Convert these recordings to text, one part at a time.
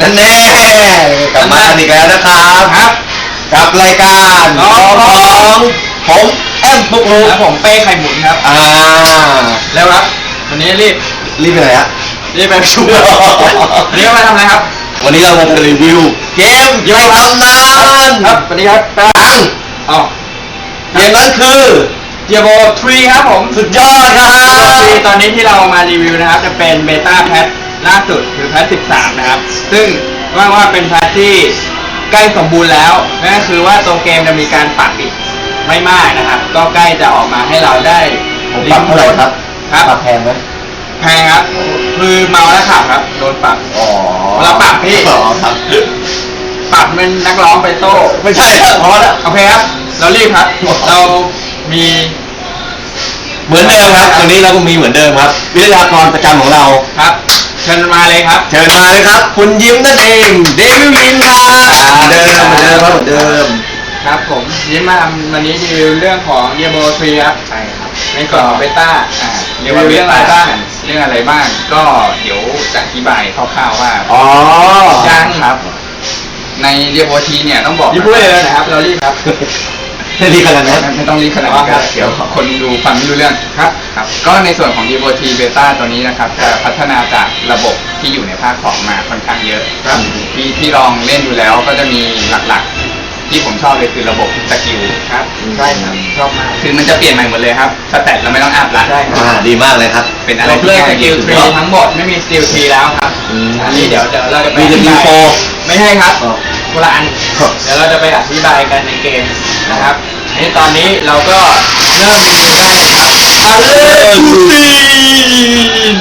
นั่นแน่กลับมากันอีกแล้วนะครับครับ กับรายการน้องของผมแอมปุกลุกแล้วผมเป้ไข่หมุนครับ อ่าแล้วครับ วันนี้รีบรีบไปไหนฮะรีบไปประชุมวันนี้ก็มาทำอะไรครับ วันนี้เรามารีวิว เกมในตำนานครับสวัสดีครับแป๊บปังอ๋อเกมนั้นคือเดียโบ3ครับผมสุดยอดครับเดียโบ3ตอนนี้ที่เรามารีวิวนะครับ จะเป็นเบต้าแพท ล่าสุดคือแพท 13 นะครับ ซึ่งว่าว่าเป็นแพทที่ใกล้สมบูรณ์แล้วนั่นก็คือว่าตัวเกมจะมีการปรับอีกไม่มากนะครับ ก็ใกล้จะออกมาให้เราได้ผมปรับเท่าไหร่ครับครับปรับแพงไหมแพงครับ คือเมาแล้วขับครับโดนปรับอ๋อเราปรับพี่อ๋อครับปรับเป็นนักร้องไปโต้ไม่ใช่ครับพอแล้วโอเคครับ เรารีบครับ เรามีเหมือนเดิมครับวันนี้เราก็มีเหมือนเดิมครับ วิทยากรประจำของเราครับเชิญมาเลยครับ เชิญมาเลยครับ คุณยิ้มนั่นเองเดวิดวินครับเหมือนเดิมเหมือนเดิมครับเหมือนเดิม ครับผมยิ้มมาทำวันนี้รีวิวเรื่องของเยโบทรีครับใช่ครับในส่วนของเบต้าอ่าเรียกว่าเรื่องอะไรบ้างเรื่องอะไรบ้างก็เดี๋ยวจะอธิบายคร่าวๆว่าอ๋อยังครับ ในเรียโบทีเนี่ยต้องบอกยิ้มพูดเลยนะครับเรารีบครับ ไม่ดีขนาดนั้น ไม่ต้องรีบขนาดนั้นคครัรับบเดี๋ยวคนดูฟังไม่รู้เรื่องครับครับ ก็ในส่วนของ d v o t Beta ตัวนี้นะครับจะพัฒนาจากระบบที่อยู่ในภาคของมาค่อนข้างเยอะครับที่ที่ลองเล่นดูแล้วก็จะมีหลักๆ ที่ผมชอบเลยคือระบบสกิลครับใช่ครับชอบมากคือมันจะเปลี่ยนใหม่หมดเลยครับสแตทเราไม่ต้องอัพละใช่ครับอ่าดีมากเลยครับ เป็นอะไรเราที่เลิกง่าสยกิลสุดทรียอดทั้งหมดไม่มีสกิลทรีแล้วครับอืมอันนี้เดี๋ยวเดี๋ยวเราจะไปมีอแต่ธิมีบายโปรไม่ใช่ครับอ๋อ คนละอันครับเดี๋ยวเราจะไปอธิบายกันในเกมนะครับอันนี้ตอนนี้เราก็เริ่มรีวิวได้เลยครับเอาเลยทูซีน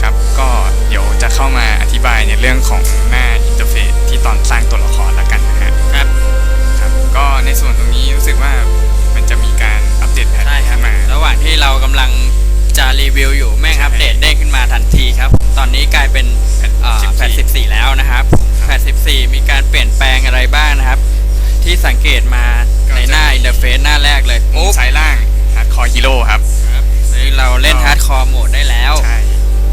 ครับก็เดี๋ยวจะเข้ามาอธิบายในเรื่องของหน้าอินเทอร์เฟซที่ตอนสร้างตัวละครละกันนะฮะครับครับ ก็ในส่วนตรงนี้รู้สึกว่ามันจะมีการอัปเดตแพทใช่ครับขึ้นมาระหว่างที่เรากำลังจะรีวิวอยู่แม่งอัปเดตเด้งขึ้นมาทันทีครับ ตอนนี้กลายเป็นเอ่อแพท14แล้วนะครับ แพท14มีการเปลี่ยนแปลงอะไรบ้างนะครับ ที่สังเกตมาในหน้าอินเทอร์เฟซหน้าแรกเลยมุมปุ๊บซ้ายล่างฮาร์ดคอร์ฮีโร่ครับครับนี่เราเล่นฮาร์ดคอร์โหมดได้แล้วใช่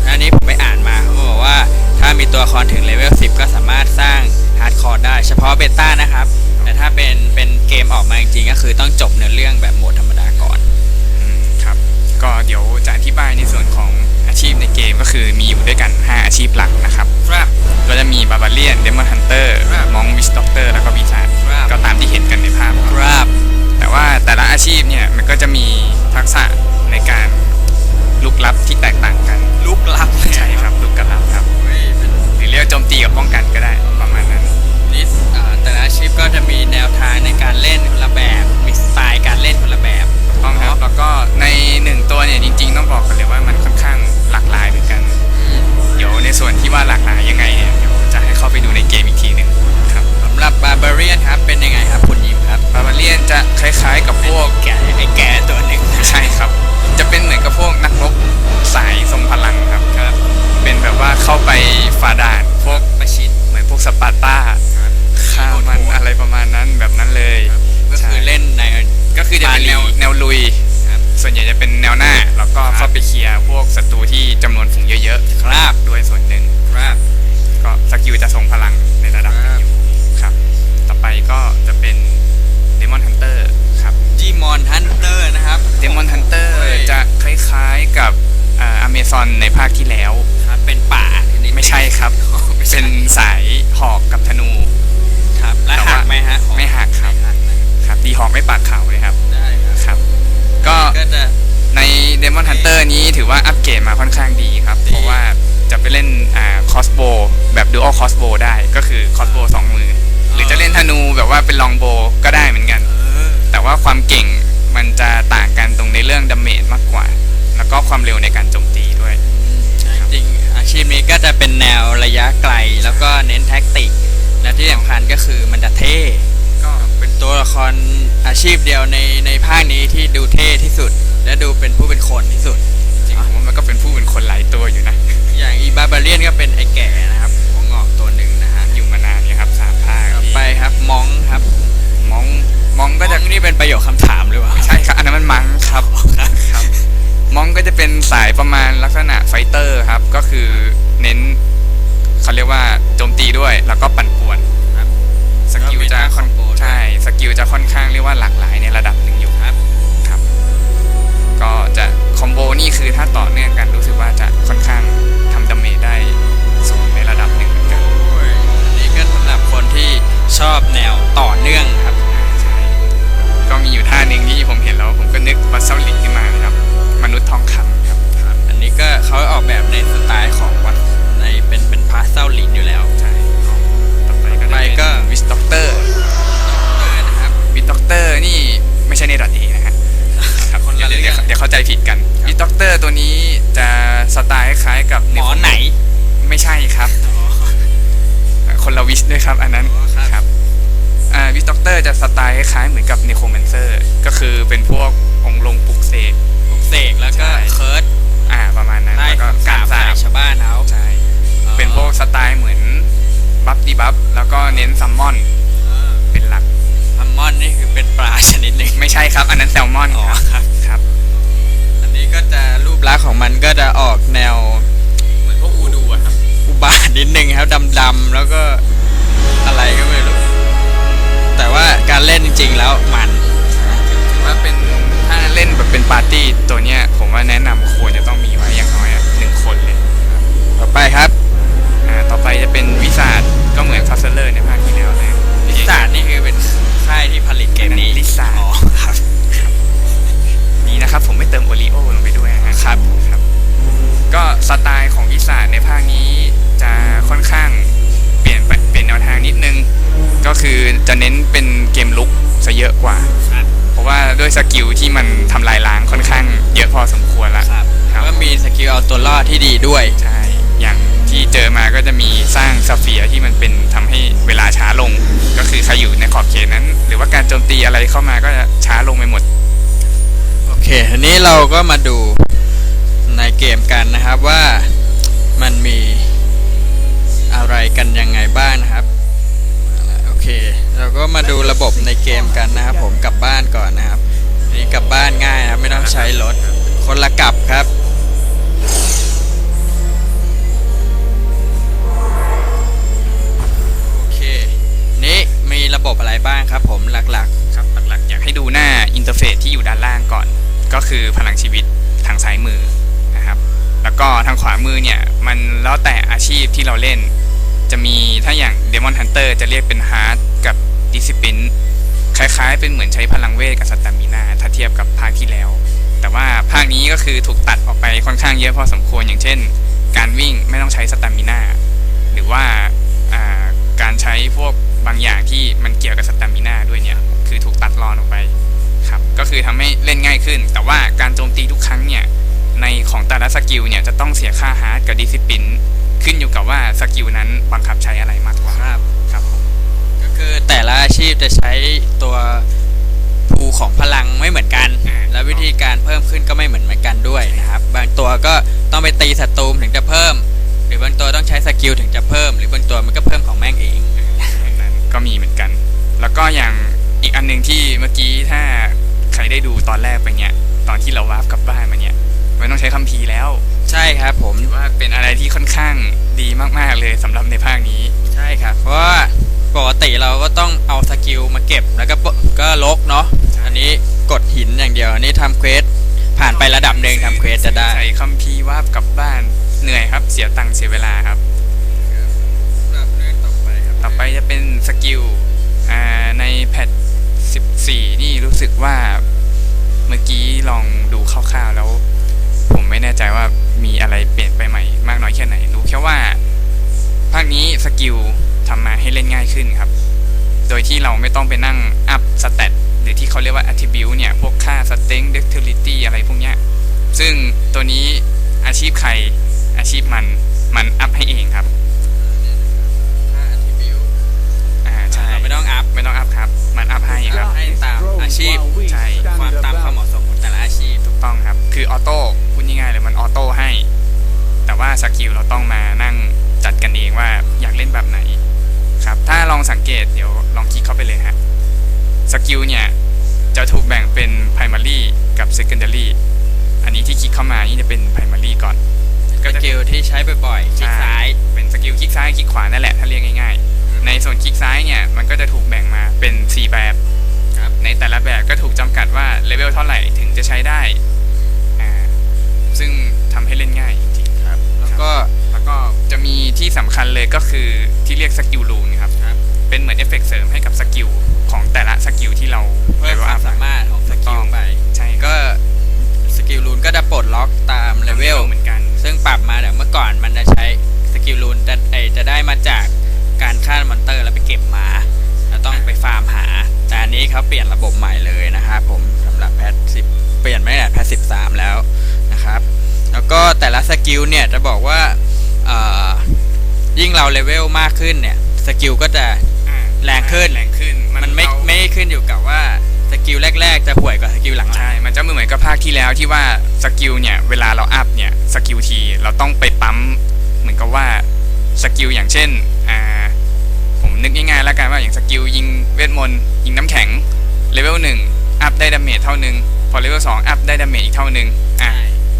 อันนี้ผมไปอ่านมาเขาบอกว่าถ้ามีตัวละครถึงเลเวล 10 ก็สามารถสร้างฮาร์ดคอร์ได้เฉพาะเบต้านะครับ แต่ถ้าเป็นเป็นเกมออกมาจริงๆก็คือต้องจบเนื้อเรื่องแบบโหมดธรรมดาก่อนอืมครับ ก็เดี๋ยวจะอธิบายในส่วนของอาชีพในเกมก็คือมีอยู่ด้วยกัน 5 อาชีพหลักนะครับครับ ก็จะมีบาบาเลียนเดมอนฮันเตอร์ครับมองวิชด็อกเตอร์แล้วก็วิชาร์ครับก็ตามที่เห็นกันในภาพครับครับแต่ว่าแต่ละอาชีพเนี่ยมันก็จะมีทักษะในการลุกลับที่แตกต่างกัน ลุกลับใช่ครับลุกกับลับครับเฮ้ยเป็นหรือเรียกว่าโจมตีกับป้องกันก็ได้ประมาณนั้นลิสต์อ่าแต่ละอาชีพก็จะมีแนวทางในการเล่นคนละแบบมีสไตล์การเล่นคนละแบบต้องครับแล้วก็ในหนึ่งตัวเนี่ยจริง ๆ ต้องบอกกันเลยว่ามันค่อนข้างหลากหลายเหมือนกันเดี๋ยว ในส่วนที่ว่าหลากหลายยังไงเนี่ยเดี๋ยวจะให้เข้าไปดูในเกมอีกทีหนึ่งครับสำหรับบาบาเรียนครับเป็นยังไงครับคุณยิมครับบาบาเลียนจะคล้ายๆกับพวกแก่ไอ้แก่ตัวหนึ่งใช่ครับ จะเป็นเหมือนกับพวกนักรบสายทรงพลังครับครับ เป็นแบบว่าเข้าไปฝ่าด่านพวกประชิดเหมือนพวกสปาร์ตาฆ่ามันอะไรประมาณนั้นแบบนั้นเลยก็คือเล่นในก็คือจะเป็นแนวปาลีแนวลุยครับ ส่วนใหญ่จะเป็นแนวหน้า แล้วก็เข้าไปเคลียร์พวกศัตรูที่จำนวนฝูงเยอะครับๆด้วยส่วนหนึ่งครับก็สกิลจะทรงพลังในระดับหนึงอยู่ครับ ต่อไปก็จะเป็นเดมอนฮันเตอร์ครับจีมอนฮันเตอร์นะครับ เดมอนฮันเตอร์โอ้ยจะคล้ายๆกับอเมซอนในภาคที่แล้ว ครับ เป็นป่าชนิดหนึ่งไม่ใช่ครับไม่ใช่เป็นสายหอกกับธนู ครับ และแต่หัว่ากไหมฮะ ไม่หักครับไม่หักนะครับ ดีหอกไม่ปากเขาเลยครับได้ครับครับ ก็ก็จะใน Demon Hunter นี้ถือว่าอัปเกรดมาค่อนข้างดีครับดีเพราะว่าจะไปเล่นอ่าคอสโบแบบ Dual Crossbow ได้ก็คือคอสโบสองมือ หรือจะเล่นธนูแบบว่าเป็นลองโบก็ได้เหมือนกันเออแต่ว่าความเก่งมันจะต่างกันตรงในเรื่องดาเมจมากกว่า แล้วก็ความเร็วในการโจมตีด้วยจริงๆอาชีพนี้ก็จะเป็นแนวระยะไกล แล้วก็เน้นแท็กติก และที่สำคัญก็คือมันจะเท่ก็เป็น ตัวละครอาชีพเดียวในในภาคนี้ที่ดูเท่ที่สุด และดูเป็นผู้เป็นคนที่สุด จริงๆผมว่ามันก็เป็นผู้เป็นคนหลายตัวอยู่นะ อย่างอีบาบาเลียนก็เป็นไอ้แก่นะครับหัวงอกตัวหนึ่งนะฮะอยู่มานานเนี่ยครับสามภาคต่อที่ไปครับมองครับมองมองก็ก็จะจะนี่เป็นประโยคคำถามหรือเปล่าใช่ครับอันนั้นมันมังครับครับมองก็จะเป็นสายประมาณลักษณะไฟเตอร์ครับ ก็คือเน้นเขาเรียกว่าโจมตีด้วยแล้วก็ปั่นป่วนครับ สกิลจะค่อนก็มีหน้า combo ด้วยใช่สกิลจะค่อนข้างเรียกว่าหลากหลายในระดับหนึ่งอยู่ครับครับ ก็จะคอมโบนี่คือถ้าต่อเนื่องกันรู้สึกว่าจะค่อนข้างทำดาเมจได้สูงในระดับหนึ่งเหมือนกันอันนี้ก็สำหรับคนที่ชอบแนวต่อเนื่องครับใช่ก็มีอยู่ท่าหนึ่งที่ผมเห็นแล้วผมก็นึกวัสลิกขึ้นมานะครับ มนุษย์ทองคำครับ อันนี้ก็เขาออกแบบในสไตล์ของวัดในเป็นเป็นพาสเซลลินอยู่แล้วใช่ต่อ ไปก็ไปก็วิสด็อกเตอร์เออนะครับวิสด็อกเตอร์นี่ไม่ใช่ในดอทเอนะฮะครับคนละเดี๋ยวเดี๋ยวเรื่องเดี๋ยวเข้าใจผิดกันวิสด็อกเตอร์ตัวนี้จะสไตล์คล้ายกับหมอไหน ไม่ใช่ครับ คนละวิชด้วยครับ อันนั้นอ๋อครับครับอ่าวิสด็อกเตอร์จะสไตล์คล้ายๆเหมือนกับเนโครแมนเซอร์ก็คือเป็นพวกองค์ลงปลุกเสกปลุกเสกแล้วก็ใช่เคิร์ดอ่าประมาณนั้นได้แล้วก็คำกาสารปสาใส่บชาวบ้านเขาใช่เป็นพวกสไตล์เหมือน บัฟดีบัฟแล้วก็เน้นซัมมอนเป็นหลักพัมมอนนี่คือเป็นปลาชนิดหนึ่งไม่ใช่ครับ อันนั้นแซลมอนอ๋อครับครับ อันนี้ก็จะรูปลักษณ์ของมันก็จะออกแนว เหมือนพวกอูดูอะครับอุบาทนิดนึงครับดำๆแล้วก็อะไรก็ไม่รู้ แต่ว่าการเล่นจริงๆแล้วมันถือว่าเป็นถ้าเล่นแบบเป็นปาร์ตี้ตัวเนี้ยผมว่าแนะนำควรจะต้องมีไว้อย่างน้อยอะหนึ่งคนเลย ต่อไปครับ อ่าต่อไปจะเป็นวิสาด ก็เหมือนฟัสเซอร์ในภาคที่แล้วเลยลิซ่านี่คือเป็นค่ายที่ผลิตเกมนี้ลิซ่าอ๋อครับดีนะครับ ผมไม่เติมโอริโอลงไปด้วยนะครับครับ ก็สไตล์ของวิสาดในภาคนี้จะค่อนข้างเปลี่ยนไปเป็นแนวทางนิดนึง ก็คือจะเน้นเป็นเกมลุกซะเยอะกว่า เพราะว่าด้วยสกิลที่มันทำลายล้างค่อนข้างเยอะพอสมควรละครับครับก็มีสกิลเอาตัวรอดที่ดีด้วย ใช่ อย่าง ที่เจอมาก็จะมีสร้างสเฟียร์ที่มันเป็นทำให้เวลาช้าลง ก็คือใครอยู่ในขอบเขตนั้น หรือว่าการโจมตีอะไรเข้ามาก็จะช้าลงไปหมด โอเคทีนี้เราก็มาดูในเกมกันนะครับว่ามันมีอะไรกันยังไงบ้างนะครับโอเค เราก็มาดูระบบในเกมกันนะครับ ผมกลับบ้านก่อนนะครับนนี้กลับบ้านง่ายนะครับไม่ต้องใช้รถคนละกลับครับ ครับผมหลักๆครับหลักๆอยากให้ดูหน้าอินเทอร์เฟซที่อยู่ด้านล่างก่อน ก็คือพลังชีวิตทางซ้ายมือนะครับ แล้วก็ทางขวามือเนี่ยมันแล้วแต่อาชีพที่เราเล่น จะมีถ้าอย่าง Demon Hunter จะเรียกเป็น Hard กับ Discipline คล้ายๆ เป็นเหมือนใช้พลังเวทกับสตามินาถ้าเทียบกับภาคที่แล้ว แต่ว่าภาคนี้ก็คือถูกตัดออกไปค่อนข้างเยอะพอสมควรอย่างเช่น การวิ่งไม่ต้องใช้สตามินาหรือว่า การใช้พวกบางอย่างที่มันเกี่ยวกับสตามินาด้วยเนี่ย คือถูกตัดรอนออกไปครับ ก็คือทำให้เล่นง่ายขึ้น แต่ว่าการโจมตีทุกครั้งเนี่ย ในของแต่ละสกิลเนี่ยจะต้องเสียค่าฮาร์ดกับดิสซิปลินขึ้นอยู่กับว่าสกิลนั้นบังคับใช้อะไรมากกว่าๆครับครับผมก็คือแต่ละอาชีพจะใช้ตัวภูของพลังไม่เหมือนกัน และวิธีการเพิ่มขึ้นก็ไม่เหมือนกันด้วยนะครับ บางตัวก็ต้องไปตีศัตรูถึงจะเพิ่ม หรือบางตัวต้องใช้สกิลถึงจะเพิ่ม หรือบางตัวมันก็เพิ่มของแม่งเองนั้นก็มีเหมือนกัน แล้วก็อย่างอีกอันหนึงที่เมื่อกี้ถ้าใครได้ดูตอนแรกไปเนี่ย ตอนที่เราวาร์ปกลับบ้านมาเนี่ยไม่ต้องใช้คัมภีร์แล้ว ใช่ครับ ผมถือว่าเป็นอะไรที่ค่อนข้างดีมากๆเลยสำหรับในภาคนี้ ใช่ครับ เพราะว่าปกติเราก็ต้องเอาสกิลมาเก็บแล้วก็ปก็ลกเนาะอันนี้กดหินอย่างเดียวอันนี้ทำเควสผ่านไประดับหนึ่งทำเควสจะได้ใช้คัมภีร์วาร์ปกลับบ้าน เหนื่อยครับ เสียตังค์เสียเวลาครับต่อไปจะเป็นสกิลอ่าในแพท14 นี่รู้สึกว่าเมื่อกี้ลองดูคร่าวๆแล้ว ผมไม่แน่ใจว่ามีอะไรเปลี่ยนไปใหม่ มากน้อยแค่ไหน รู้แค่ว่า ภาคนี้สกิลทำมาให้เล่นง่ายขึ้นครับ โดยที่เราไม่ต้องไปนั่งอัพสเตตหรือที่เขาเรียกว่า attribute เนี่ย พวกค่า strength dexterity อะไรพวกเนี้ยซึ่งตัวนี้อาชีพใคร อาชีพมันมันอัพให้เองครับอ่าใช่เราไม่ต้องอัพไม่ต้องอัพครับ มันอัพให้ครับให้ตามอาชีพใช่ความตามความเหมาะสมของแต่ละอาชีพถูกต้องครับ คือออโต้พูดง่ายๆเลยมันออโต้ให้ แต่ว่าสกิลเราต้องมานั่งจัดกันเองว่าอยากเล่นแบบไหนครับ ถ้าลองสังเกตเดี๋ยวลองคลิกเข้าไปเลยฮะสกิลเนี่ยจะถูกแบ่งเป็น primary กับ secondary อันนี้ที่คลิกเข้ามานี่จะเป็น primary ก่อน สกิลที่ใช้บ่อยๆคลิกซ้าย เป็นสกิลคลิกซ้ายคลิกขวาขวานั่นแหละถ้าเรียกง่ายๆ ในส่วนคลิกซ้ายเนี่ยมันก็จะถูกแบ่งมาเป็น 4 แบบครับ ในแต่ละแบบก็ถูกจำกัดว่าเลเวลเท่าไหร่ถึงจะใช้ได้อ่าซึ่งทำให้เล่นง่ายจริงๆครับ แล้วก็แล้วก็จะมีที่สำคัญเลยก็คือที่เรียกสกิลรูนครับ ครับ เป็นเหมือนเอฟเฟกต์เสริมให้กับสกิลของแต่ละสกิลที่เราเพิ่ม level ความ up สามารถของสกิลไป ใช่ก็ก็สกิลรูนก็จะปลดล็อกตามเลเวลเหมือนกัน ซึ่งปรับมาแต่เมื่อก่อนมันจะใช้สกิลรูนจะไอจะได้มาจากการฆ่ามอนเตอร์แล้วไปเก็บมาแล้วต้องไปฟาร์มหา แต่อันนี้เขาเปลี่ยนระบบใหม่เลยนะครับผมสำหรับแพทสิบเปลี่ยนไม่ได้แพทสิบสามแล้วนะครับ แล้วก็แต่ละสกิลเนี่ยจะบอกว่าเอ่อยิ่งเราเลเวลมากขึ้นเนี่ยสกิลก็จะอ่าแรงขึ้นแรงขึ้น มันไม่เราไม่ขึ้นอยู่กับว่า สกิลแรก ๆ จะห่วยกว่าสกิลหลังๆ ใช่ มันจะไม่เหมือนกับภาคที่แล้วที่ว่าสกิลเนี่ย เวลาเราอัพเนี่ยสกิลทีเราต้องไปปั๊ม เหมือนกับว่าสกิลอย่างเช่นอ่าผมนึกง่ายๆแล้วกันว่าอย่างสกิลยิงเวทมนต์ยิงน้ำแข็งเลเวลหนึ่งอัพได้ดาเมจเท่านึง พอเลเวลสองอัพได้ดาเมจอีกเท่านึงอะ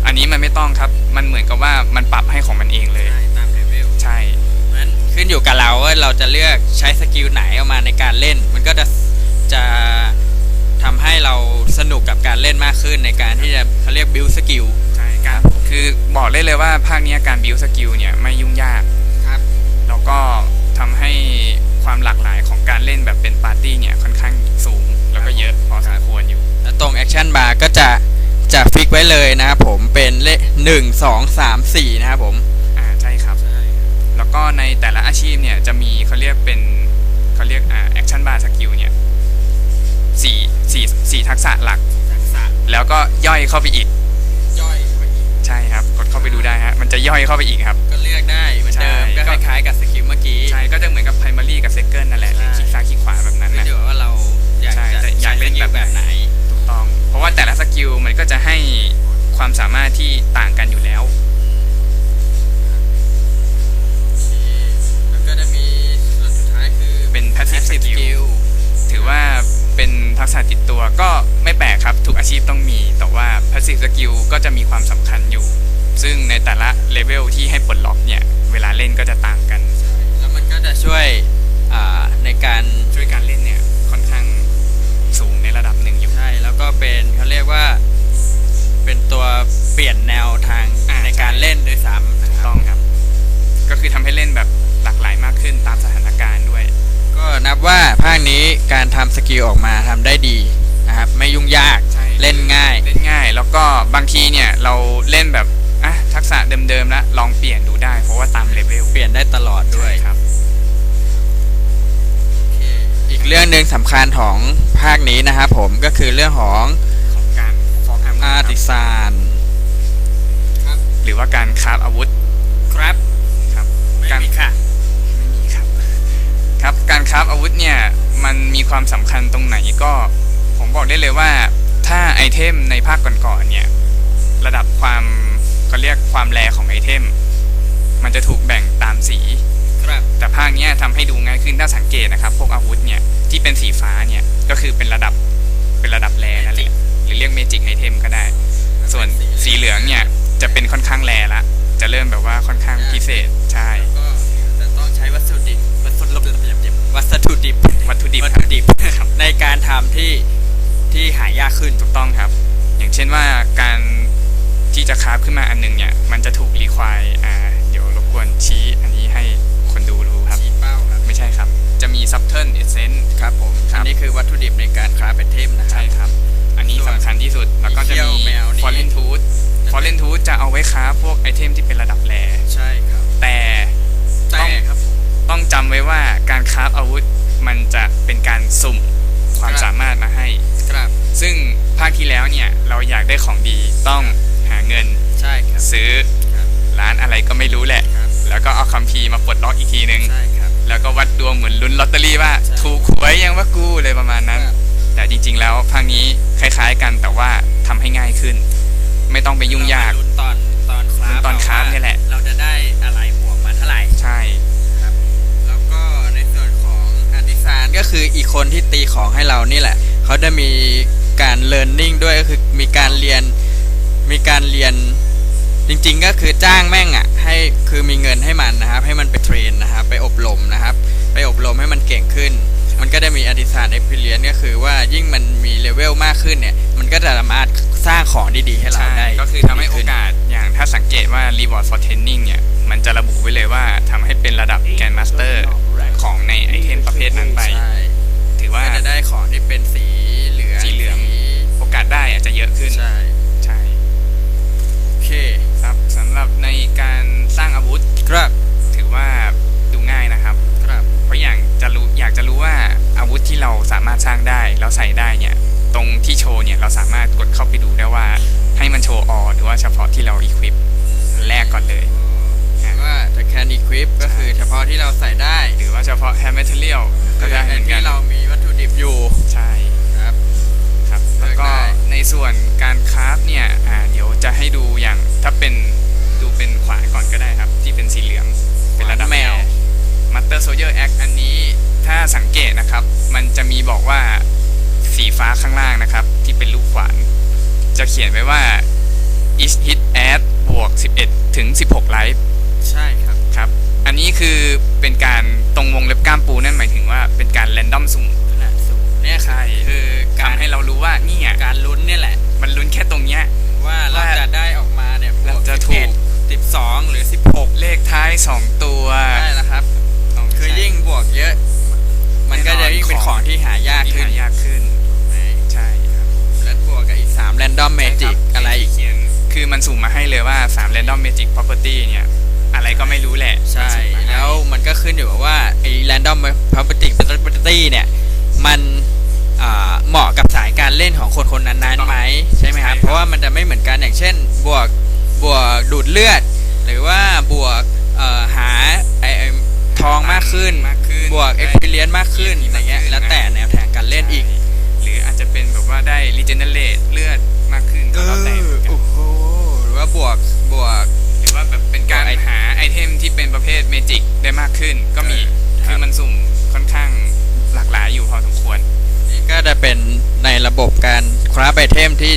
อันนี้มันไม่ต้องครับมันเหมือนกับว่ามันปรับให้ของมันเองเลยใช่ตามเลเวลใช่ นั้นขึ้นอยู่กับเราว่าเราจะเลือกใช้สกิลไหนออกมาในการเล่น มันก็จะจะ ทำให้เราสนุกกับการเล่นมากขึ้นในการที่จะเขาเรียกบิวสกิล ใช่การคือบอกได้เลยว่าภาคเนี้ยการบิวสกิลเนี่ยไม่ยุ่งยาก ครับ แล้วก็ทำให้ความหลากหลายของการเล่นแบบเป็นปาร์ตี้เนี่ยค่อนข้างสูง แล้วก็เยอะพอสมควรอยู่ แล้วตรงแอคชั่นบาร์ก็จะจะฟิกไว้เลยนะครับผมเป็นเลขหนึ่งสองสามสี่นะครับผม อ่าใช่ครับ แล้วก็ในแต่ละอาชีพเนี่ยจะมีเขาเรียกเป็นเขาเรียกอ่าแอคชั่นบาร์สกิลเนี่ยสี่ สี่สี่ทักษะหลักแล้วก็ย่อยเข้าไปอีก ย่อยใช่ครับ กดเข้าไปดูได้ฮะมันจะย่อยเข้าไปอีกครับ ก็เลือกได้เหมือนเดิม ใช่ ก็คล้ายๆกับสกิลเมื่อกี้ใช่ก็จะเหมือนกับ primary กับ second นั่นแหละใช่คลิกซ้ายคลิกขวาแบบนั้นขึ้นนะ อยู่กับว่าเราอยากใช่จะแต่อยากเล่นใช้สแบบไหน แบบไหน ถูกต้อง เพราะว่าแต่ละสกิลมันก็จะให้ความสามารถที่ต่างกันอยู่แล้ว แล้วก็จะมีส่วนสุดท้ายคือ เป็น passive passive skill skill ถือว่าเป็น ทักษะติดตัวก็ไม่แปลกครับ ทุกอาชีพต้องมี แต่ว่า passive skill ก็จะมีความสำคัญอยู่ ซึ่งในแต่ละเลเวลที่ให้ปลดล็อกเนี่ย เวลาเล่นก็จะต่างกัน แล้วมันก็จะช่วยอ่าในการช่วยการเล่นเนี่ย ค่อนข้างสูงในระดับหนึ่งอยู่ใช่แล้วก็เป็นเขาเรียกว่าเป็นตัวเปลี่ยนแนวทางอ่าในการใช่เล่นด้วยซ้ำนะคถูกรับต้องครับ ก็คือทำให้เล่นแบบหลากหลายมากขึ้นตามสถานการณ์ด้วย ก็นับว่าภาคนี้การทำสกิลออกมาทำได้ดีนะครับไม่ยุ่งยากใช่เล่นง่ายเล่นง่าย แล้วก็บางทีเนี่ยเราเล่นแบบอะทักษะเดิมๆแล้วลองเปลี่ยนดูได้เพราะว่าตามเลเวลเปลี่ยนได้ตลอดด้วยใช่ครับอีกเรื่องหนึ่งสำคัญของภาคนี้นะครับผมก็คือเรื่องของของการฟอกอาร์อาร์ติซานหรือว่าการคราฟอาวุธครับครับไม่การมีค่ะ การคราฟอาวุธเนี่ยมันมีความสำคัญตรงไหนก็ ผมบอกได้เลยว่าถ้าไอเทมในภาคก่อนๆเนี่ยระดับความเขาเรียกความแรของไอเทม มันจะถูกแบ่งตามสีครับแต่ภาคเนี้ยทำให้ดูง่ายขึ้นถ้าสังเกตนะครับ พวกอาวุธเนี่ยที่เป็นสีฟ้าเนี่ยก็คือเป็นระดับเป็นระดับแรนั่นแหละหรือเรียกเมจิกไอเทมก็ได้ ส่วนสีเหลืองเนี่ยจะเป็นค่อนข้างแรละจะเริ่มแบบว่าค่อนข้างพิเศษใช่ วัสดุดิบวัตถุดิบวัตครัถุบดิบในการทำที่ที่หายากขึ้นถูกต้องครับ อย่างเช่นว่าการที่จะคราฟขึ้นมาอันหนึงเนี่ย มันจะถูกรีควายอ่าเดี๋ยวรบกวนชี้อันนี้ให้คนดูรู้ครับชี้เป้าครับ ไม่ใช่ครับ จะมี subtle essence ครับผมครับอันนี้คือวัตถุดิบในการคราฟเป็นเทมนะครัใช่บครับ อันนี้สำคัญที่สุด แล้วก็จะมีเขี้ยวมีแมวนี่ fallen tooth fallen tooth จะเอาไว้คราฟพวกไอเทมที่เป็นระดับแรใช่ครับ แต่ แต่ครับผม ต้องจำไว้ว่าการคราฟอาวุธมันจะเป็นการสุ่มความครับสามารถมาให้ ครับ ซึ่งภาคที่แล้วเนี่ยเราอยากได้ของดีต้องหาเงินใช่ครับ ซื้อครับร้านอะไรก็ไม่รู้แหละ ครับ แล้วก็เอาคัมภีร์มาปลดล็อกอีกทีนึง ใช่ครับ แล้วก็วัดดวงเหมือนลุ้นลอตเตอรี่ว่า ใช่ถูกหวยยังว่ากูเลยประมาณนั้น ครับ แต่จริงๆแล้วภาคนี้คล้ายๆกันแต่ว่าทำให้ง่ายขึ้น ไม่ต้องไปยุ่งยากเรลุ้นตอนตอนคราฟลุ้นตอนคราฟเนี่ยแหละเราจะ คืออีกคนที่ตีของให้เรานี่แหละ เขาจะมีการเรียนรู้ด้วยก็คือมีการเรียนมีการเรียนจริงๆก็คือจ้างแม่งอะให้คือมีเงินให้มันนะครับ ให้มันไปเทรนนะครับไปอบมให้มันเก่งขึ้น มันก็ได้มีอดิสานเอ็กเพรียนก็คือว่ายิ่งมันมีเลเวลมากขึ้นเนี่ย มันก็จะสามารถสร้างของดีๆให้เราใช่ได้ ก็คือทำให้โอกาสอย่างถ้าสังเกตว่า reward for training เนี่ย มันจะระบุไว้เลยว่าทำให้เป็นระดับ Grand Master ของในไอเทมประเภทนั้นไป ใช่ถือว่า ก็จะได้ของที่เป็นสีเหลืองสีเหลือง โอกาสได้อาจจะเยอะขึ้น ใช่ใช่โอเคครับสำหรับในการสร้างอาวุธครับถือว่าดูง่ายนะครับ ครับ เพราะอย่างจะรู้อยากจะรู้ว่าอาวุธที่เราสามารถสร้างได้แล้วใส่ได้เนี่ย ตรงที่โชว์เนี่ยเราสามารถกดเข้าไปดูได้ว่า ให้มันโชว์ออหรือว่าเฉพาะที่เราอีควิปแรกก่อนเลย ว่าจะแคนอีควิปก็คือเฉพาะที่เราใส่ได้หรือว่าเฉพาะแฮมเมทัลเลียลก็ได้เหมือนกัที่นเรามีวัตถุดิบอยู่ใช่ครับครับเลืแล้วอกก็ได้ในส่วนการคราฟเนี่ยอ่าเดี๋ยวจะให้ดูอย่างถ้าเป็นดูเป็นขวานก่อนก็ได้ครับ ที่เป็นสีเหลืองเป็นระดับแมวมัตเตอร์โซเยอร์แอคอันนี้ถ้าสังเกตนะครับ มันจะมีบอกว่าสีฟ้าข้างล่างนะครับ ที่เป็นลูกขวาน จะเขียนไว้ว่า each hit add บวก 11 ถึง 16 ไลฟ์ ใช่ครับ ครับ อันนี้คือเป็นการตรงวงเล็บกล้ามปูนั่นหมายถึงว่าเป็นการแรนดอมสุ่มขนาดสูงเนี่ยครับใช่คือการทำให้เรารู้ว่าเนี่ยการลุ้นเนี่ยแหละ มันลุ้นแค่ตรงเนี้ย ว่าเราว่าจะได้ออกมาเนี่ยเราจะถูก สิบสองหรือสิบหกเลขท้าย 2 ตัวได้แล้วครับคือยิ่งบวกเยอะ มันก็จะยิ่งเป็นของที่หายากที่ขึ้นหายากขึ้น ใช่ครับแล้วบวกกับอีกสาม random magic อะไรอีก เขียน คือมันสุ่มมาให้เลยว่า3 random magic property เนี่ยอะไร ก็ไม่รู้แหละใช่มันสุ่มมาให้แล้วมันก็ขึ้นอยู่กับว่าไอ้ random property property เนี่ย มันอ่าเหมาะกับสายการเล่นของคนคนนั้นๆไหมใช่ไหมครับ เพราะว่ามันจะไม่เหมือนกันอย่างเช่น บวกบวกดูดเลือด หรือว่าบวกเอ่อหาไอ้ไอ้ทองมากขึ้นมากขึ้นบวกได้ experience มากขึ้นอะไรเงี้ยมากขึ้นแล้วแต่แนวทางการเล่นอีก หรืออาจจะเป็นแบบว่าได้ regenerate เลือดมากขึ้นก็แล้วแต่เหมือนกันโอ้โหหรือว่าบวกบวก การไอหาไอเทมที่เป็นประเภทเมจิกได้มากขึ้นก็มีครับ คือมันสุ่มค่อนข้างหลากหลายอยู่พอสมควร นี่ก็จะเป็นในระบบการคราฟไอเทมที่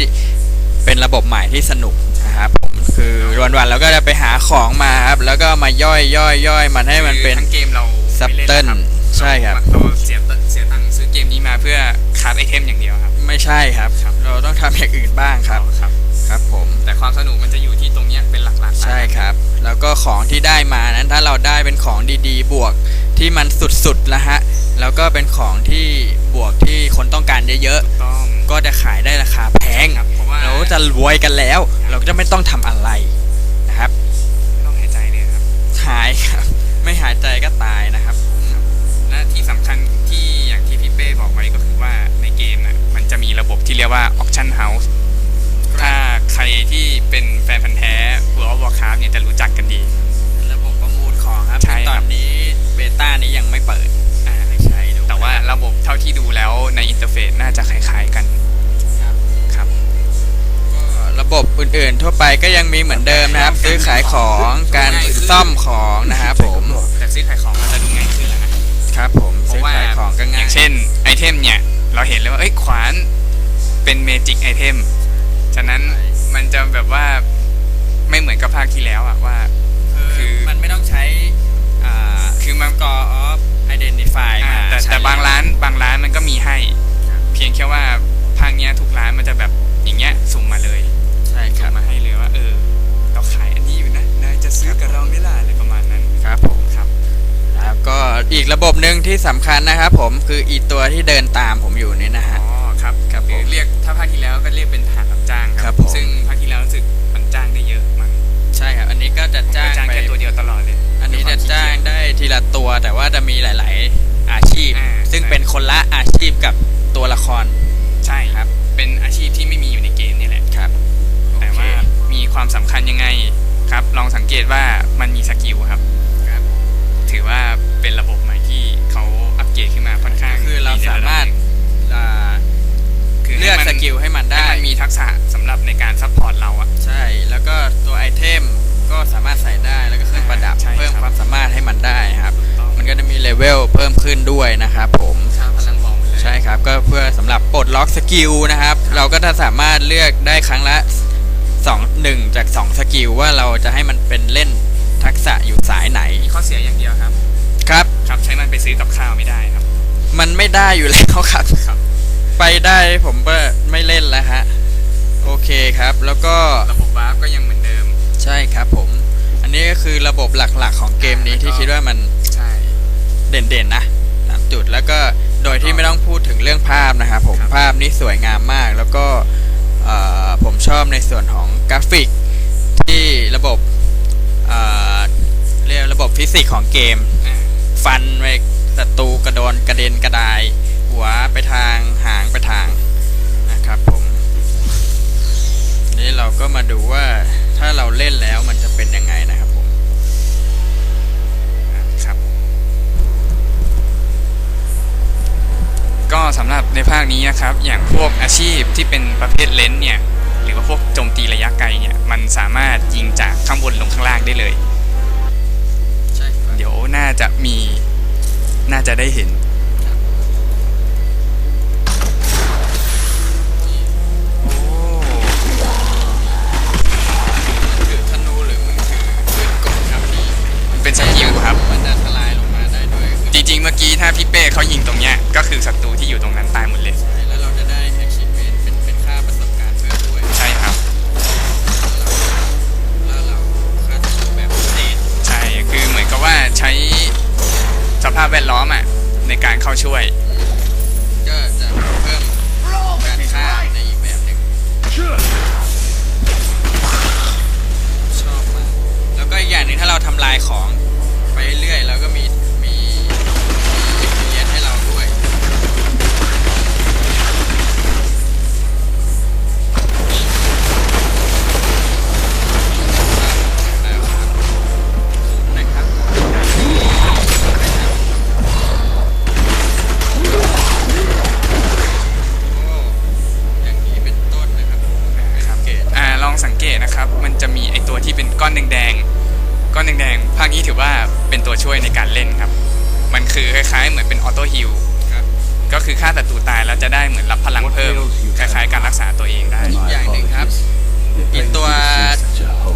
เป็นระบบใหม่ที่สนุกนะครับผมคือวันๆเราก็จะไปหาของมาครับแล้วก็มาย่อยย่อยย่อยมันให้มันเป็น คือทั้งเกมเราซับไม่เติ้ล่ลนนะครับใช่ครับ เราเสียเสียตังค์ซื้อเกมนี้มาเพื่อคราฟไอเทมอย่างเดียวครับ ไม่ใช่ครับ ครับ เราต้องทำอย่างอื่นบ้างครับ ครับ ครับผม แต่ความสนุกมันจะอยู่ ใช่ครับ แล้วก็ของที่ได้มานั้นถ้าเราได้เป็นของดีๆ บวกที่มันสุดๆแล้วฮะแล้วก็เป็นของที่บวกที่คนต้องการเยอะถูกต้องๆก็จะขายได้ราคาแพงครับเพราะว่า เราจะรวยกันแล้ว เราก็จะไม่ต้องทำอะไรนะครับ ไม่ต้องหายใจเลยครับ หายครับ ไม่หายใจก็ตายนะครับ และที่สำคัญที่อย่างที่พี่เป้บอกไว้ก็คือว่าในเกมน่ะมันจะมีระบบที่เรียกว่า auction house ถ้า ใครที่เป็นแฟนพันธ์แท้ World of Warcraft เนี่ยจะรู้จักกันดี ระบบประมูลของครับใช่ซึ่งตคอรันบนี้เบต้านี้ยังไม่เปิดอ่าไม่ใช่ดูแต่ว่าระบบเท่าที่ดูแล้วในอินเทอร์เฟซน่าจะคล้ายๆกันครับครับก็ระบบอื่นๆ ทั่วไปก็ยังมีเหมือนเดิมนะครับ ซื้อขายของการซ่อมของนะครับผมแต่ซื้อขายของก็จะดูง่ายขึ้นแล้วนะครับผมเพซื้ราะอว่าขายของก็อง่ายย่างเช่นไอเทมเนี่ยเราเห็นเลยว่าเอ้ยขวานเป็นเมจิกไอเทมฉะนั้น มันจะแบบว่าไม่เหมือนกับภาคที่แล้วอะว่า คือมันไม่ต้องใช้อ่าคือมัน score of identify อ่ามาแต่ใช้แต่บางร้านบางร้านมันก็มีให้ เพียงแค่ว่าภาคเนี้ยทุกร้านมันจะแบบอย่างเงี้ยสุ่มมาเลยใช่คสุ่รัมบมาให้เลยว่า เออเราขายอันนี้อยู่นะนายจะซื้อกับเราไหม่ล่ะอะไรประมาณนั้นครับผมครับครับก็อีกระบบหนึ่งที่สำคัญนะครับผมคืออีตัวที่เดินตามผมอยู่นี่นะอ๋ฮะ ทีละตัวแต่ว่าจะมีหลาย ๆ อาชีพ อ่าซึ่งใช่ เป็นคนละอาชีพกับตัวละคร ใช่ครับ เป็นอาชีพที่ไม่มีอยู่ในเกมนี่แหละ ครับ แต่ว่ามีความสำคัญยังไงครับ ลองสังเกตว่ามันมีสกิลครับ ครับ ถือว่าเป็นระบบใหม่ที่เขาอัปเกรดขึ้นมาค่อนข้างก็คือเราดีในสาระดับมารถหนึ่งอ่าคือเลือกให้สมันกิลให้มันให้ได้มันมีทักษะสำหรับในการซัพพอร์ตเราอะ ใช่ แล้วก็ตัวไอเทมก็สามารถใส่ได้ แล้วก็เครื่องประดับ เลเวลเพิ่มขึ้นด้วยนะครับผมชาพลังบอมเลยใช่ครับก็เพื่อสำหรับปลดล็อกสกิลนะครับ เราก็จะสามารถเลือกได้ครั้งละ2 1จาก 2 สกิลว่าเราจะให้มันเป็นเล่นทักษะอยู่สายไหนมีข้อเสียอย่างเดียวครับ ครับครับใช้มันเป็นไปซื้อกับข้าวไม่ได้ครับ มันไม่ได้อยู่แล้วครับ ไปได้ผมก็ไม่เล่นแล้วฮะโอเคครับ แล้วก็ระบบวาร์ปก็ยังเหมือนเดิม ใช่ครับผม อันนี้ก็คือระบบหลักๆของเกมนี้ที่คิดว่ามันใช่ เด่นๆนะสามจุดแล้วก็โดยที่ไม่ต้องพูดถึงเรื่องภาพนะครับผมครับภาพนี้สวยงามมาก แล้วก็เอ่อผมชอบในส่วนของกราฟิก ที่ระบบเอ่อเรียกระบบฟิสิกส์ของเกมอ่าฟันไปศัตรูกระโดนกระเด็นกระดาย หัวไปทางหางไปทางนะครับผมนี่เราก็มาดูว่าถ้าเราเล่นแล้วมันจะเป็นยังไงนะ ก็สำหรับในภาคนี้นะครับ อย่างพวกอาชีพที่เป็นประเภทเลนส์เนี่ยหรือว่าพวกโจมตีระยะไกลเนี่ยมันสามารถยิงจากข้างบนลงข้างล่างได้เลยใช่ครับเดี๋ยวน่าจะมีน่าจะได้เห็นโอ้ถือธนูหรือมึงถือปืนกลครับนี่มันเป็นสกิลครับ จริงๆ เมื่อกี้ถ้าพี่เป้เขายิงตรงเนี้ยก็คือศัตรูที่อยู่ตรงนั้นตายหมดเลย แล้วเราจะได้ achievement เป็นเป็นค่าประสบการณ์เพิ่มด้วยใช่ครับ แล้วเราค่าตัวแบบพิเศษใช่คือเหมือนกับว่าใช้สภาพแวดล้อมอะในการเข้าช่วย ก็จะเพิ่มการฆ่าในอีกแบบหนึ่งชอบมากแล้วก็อีกอย่างหนึ่งถ้าเราทำลายของ ก้อนแดงๆก้อนแดงๆภาคนี้ถือว่าเป็นตัวช่วยในการเล่นครับ มันคือคล้ายๆเหมือนเป็นออโต้ฮิลครับก็คือฆ่าศัตรูตายแล้วจะได้เหมือนรับพลังเพิ่มคล้ายๆ การรักษาตัวเองได้อีกอย่างหนึ่งครับอีกตัว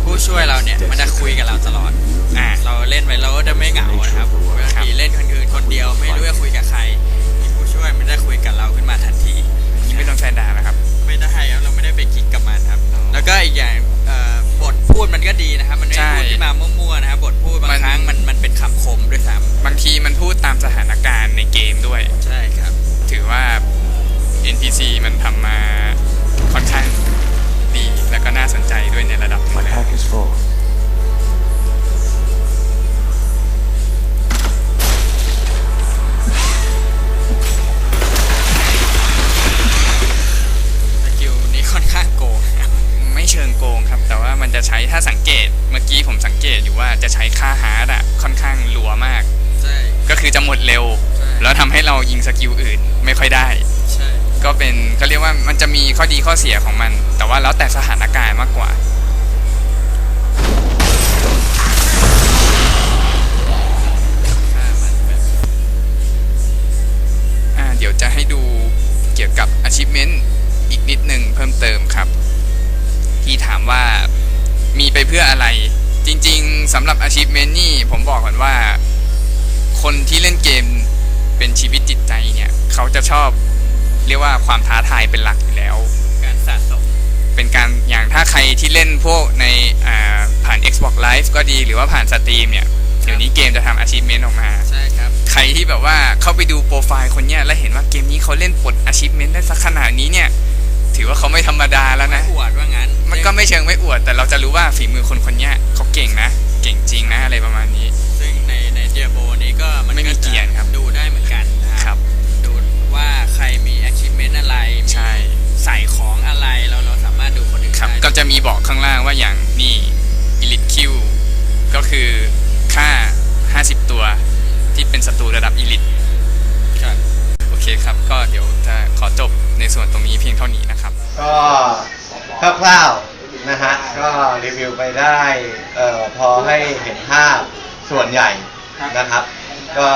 ผู้ช่วยเราเนี่ยมันจะคุยกับเราตลอดอ่าเราเล่นไปเราก็จะไม่เหงานะครับบางทีเล่นคนอื่นคนเดียวไม่รู้จะคุยกับใครมีผู้ช่วยมันจะคุยกับเราขึ้นมาทันทีนี่ไม่ต้องใช้ดานะครับ ไม่ได้ครับเราไม่ได้ไปคลิกกับมันครับ แล้วก็อีกอย่างเอ่อ บทพูดมันก็ดีนะครับ มันไม่ใช่ได้พูดที่มามั่วๆนะครับบทพูดบามังนครั้งมันมันเป็นคำคมด้วยซ้บางทีมันพูดตามสถานการณ์ในเกมด้วยำใช่ครับ ถือว่า NPC มันทำมาค่อนข้างดี แล้วก็น่าสนใจด้วยในระดับหนึงเลย Pack is full. จะใช้ถ้าสังเกตเมื่อกี้ผมสังเกตอยู่ว่าจะใช้ค่าฮาร์ดอะค่อนข้างรัวมาก ใช่ ก็คือจะหมดเร็วใช่แล้วทำให้เรายิงสกิลอื่นไม่ค่อยได้ ใช่ ก็เป็นก็เรียกว่ามันจะมีข้อดีข้อเสียของมัน แต่ว่าแล้วแต่สถานการณ์มากกว่าค่ามันแบบอ่าเดี๋ยวจะให้ดูเกี่ยวกับ achievement อีกนิดนึงเพิ่มเติมครับ ที่ถามว่า มีไปเพื่ออะไร จริง ๆสำหรับ achievement นี่ผมบอกก่อนว่า คนที่เล่นเกมเป็นชีวิตจิตใจเนี่ย เขาจะชอบเรียกว่าความท้าทายเป็นหลักอยู่แล้ว การสะสมเป็นการอย่างถ้าใครที่เล่นพวกในอ่าผ่าน Xbox Live ก็ดีหรือว่าผ่านสตรีมเนี่ยเดี๋ยวนี้เกมจะทำ achievement ออกมา ใช่ครับ ใครที่แบบว่าเข้าไปดูโปรไฟล์คนเนี้ยแล้วเห็นว่าเกมนี้เขาเล่นปลด achievement ได้สักขนาดนี้เนี่ย ถือว่าเขาไม่ธรรมดาแล้วไม่นะอวดว่างั้น มันก็ไม่เชิงไม่อวด แต่เราจะรู้ว่าฝีมือคนคนเนี้ยเขาเก่งนะ เก่งจริงนะอะไรประมาณนี้ ซึ่งในในเดียโบนี้ก็มันไม่มีก็จะเกียรติครับ ดูได้เหมือนกันนะครับ ดูว่าใครมี achievement อะไรมีใช่ใส่ของอะไรเราเราสามารถดูคนอื่นครับได้ก็จะมีบอกข้างล่างว่าอย่างนี่ elite Q ก็คือค่า 50 ตัวที่เป็นศัตรูระดับ elite ครับโอเคครับ ก็เดี๋ยวจะขอจบในส่วนตรงนี้เพียงเท่านี้นะครับ ก็ คร่าวๆนะฮะก็รีวิวไปได้เอ่อพอให้เห็นภาพส่วนใหญ่นะครับ ก็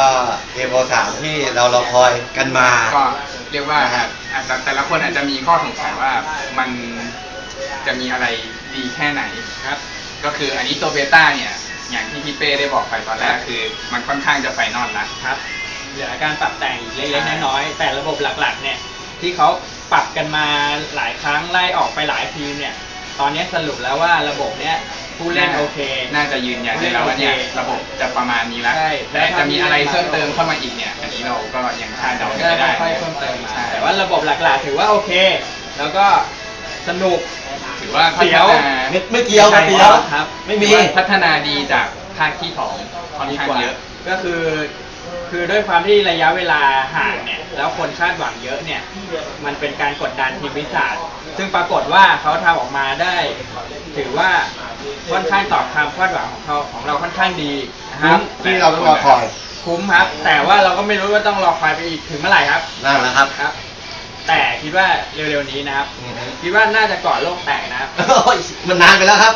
เอโบสามที่เรารอคอยกันมา ก็เรียกว่าอาจจะแต่ละคนอาจจะมีข้อสงสัยว่ามันจะมีอะไรดีแค่ไหนครับ ก็คืออันนี้ตัวเบต้าเนี่ยอย่างที่พี่เป้ได้บอกไปตอนแรกคือ มันค่อนข้างจะไฟนอลแล้วครับ เหลือการปรับแต่งอีกเล็กๆน้อยๆแต่ระบบหลักๆเนี่ยที่เขา ปรับกันมาหลายครั้งไล่ออกไปหลายทีมเนี่ย ตอนนี้สรุปแล้วว่าระบบเนี้ยผู้เล่นโอเค น่าจะยืนยันได้แล้วว่าเนี่ยโอเคระบบจะประมาณนี้แล้วใช่แต่จะมีอะไรเพิ่มเติมเข้ามาอีกเนี่ย อันนี้เราก็ยังคาดเดาก็ไม่ได้ค่อยๆเพิ่มเติมมาใช่แต่ว่าระบบหลักๆ ถือว่าโอเค แล้วก็สนุกถือว่าพัเสีฒยวนาไม่ไม่เกี่ยวใช่ไม่เกี่ยวครับ ไม่มีถือว่าพัฒนาดีจากภาคที่สองค่อนดีข้างกว่าเยอะก็คือ คือด้วยความที่ระยะเวลาห่างเนี่ย แล้วคนคาดหวังเยอะเนี่ย มันเป็นการกดดันทีมวิสาซึ่งปรากฏว่าเขาทำออกมาได้ ถือว่าค่อนข้างตอบความคาดหวังของเขาของเราค่อนข้างดีนะครับที่เราต้องรอคอย คุ้มครับ แต่ว่าเราก็ไม่รู้ว่าต้องรอคอยไปอีกถึงเมื่อไหร่ครับ นั่นแหละครับ ครับ แต่คิดว่าเร็วๆนี้นะครับ อือฮึ คิดว่าน่าจะก่อนโลกแตกนะครับ โอ้ยมันนานไปแล้วครับ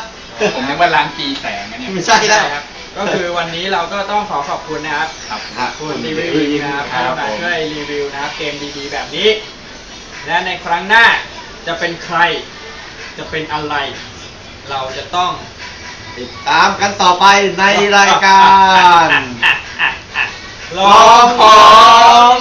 ผมนึกว่าล้านปีแสงอันเนี่ย ไม่ใช่แล้ว ครับ ก็คือวันนี้เราก็ต้องขอขอบคุณนะครับครับครับคุณรีวิวนะครับครัที่บมาผมช่วยรีวิวนะครับเกมดีๆ แบบนี้ และในครั้งหน้าจะเป็นใคร จะเป็นอะไร เราจะต้องติดตามกันต่อไปในรายการอะอะอะอะลองของ